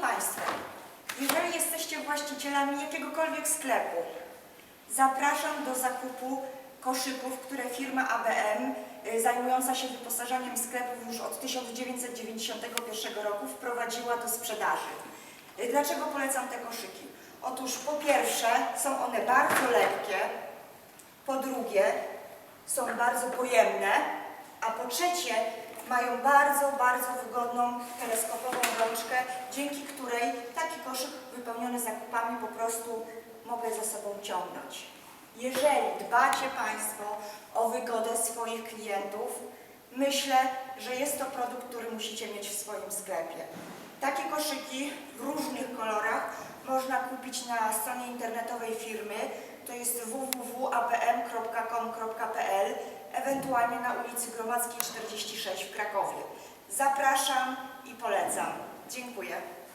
Państwo, jeżeli jesteście właścicielami jakiegokolwiek sklepu, zapraszam do zakupu koszyków, które firma ABM y, zajmująca się wyposażaniem sklepów już od 1991 roku wprowadziła do sprzedaży. Y, Dlaczego polecam te koszyki? Otóż po pierwsze są one bardzo lekkie, po drugie są bardzo pojemne, a po trzecie mają bardzo, bardzo wygodną teleskopową dzięki której taki koszyk wypełniony zakupami po prostu mogę ze sobą ciągnąć. Jeżeli dbacie Państwo o wygodę swoich klientów, myślę, że jest to produkt, który musicie mieć w swoim sklepie. Takie koszyki w różnych kolorach można kupić na stronie internetowej firmy, to jest www.abm.com.pl, ewentualnie na ulicy Gromadzkiej 46 w Krakowie. Zapraszam i polecam. 金谷啊。